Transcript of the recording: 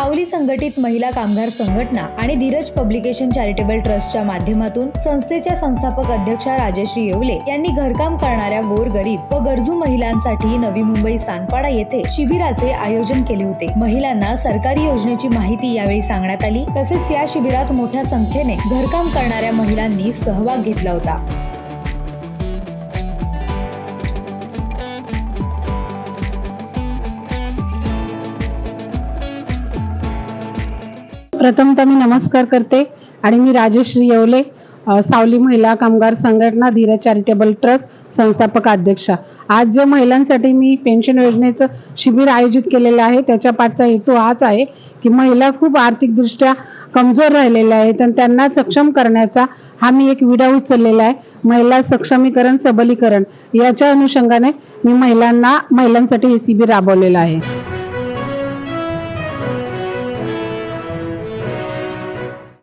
सावली संघटित महिला कामगार संघटना आणि धीरज पब्लिकेशन चॅरिटेबल ट्रस्टच्या माध्यमातून संस्थेच्या संस्थापक अध्यक्षा राजश्री येवले यांनी घरकाम करणाऱ्या गोरगरीब व गरजू महिलांसाठी नवी मुंबई सानपाडा येथे शिबिराचे आयोजन केले होते. महिलांना सरकारी योजनेची माहिती यावेळी सांगण्यात आली. तसेच या शिबिरात मोठ्या संख्येने घरकाम करणाऱ्या महिलांनी सहभाग घेतला होता. प्रथमतः मी नमस्कार करते आणि मी राजश्री येवले सावली महिला कामगार संघटना धीरज चॅरिटेबल ट्रस्ट संस्थापक अध्यक्षा. आज जे महिलांसाठी मी पेन्शन योजनेचं शिबिर आयोजित केलेलं आहे त्याच्या पाठचा हेतू हाच आहे की महिला खूप आर्थिकदृष्ट्या कमजोर राहिलेल्या आहेत आणि त्यांना सक्षम करण्याचा हा मी एक विडा उचललेला आहे. महिला सक्षमीकरण सबलीकरण याच्या अनुषंगाने मी महिलांना महिलांसाठी हे शिबिर राबवलेलं आहे.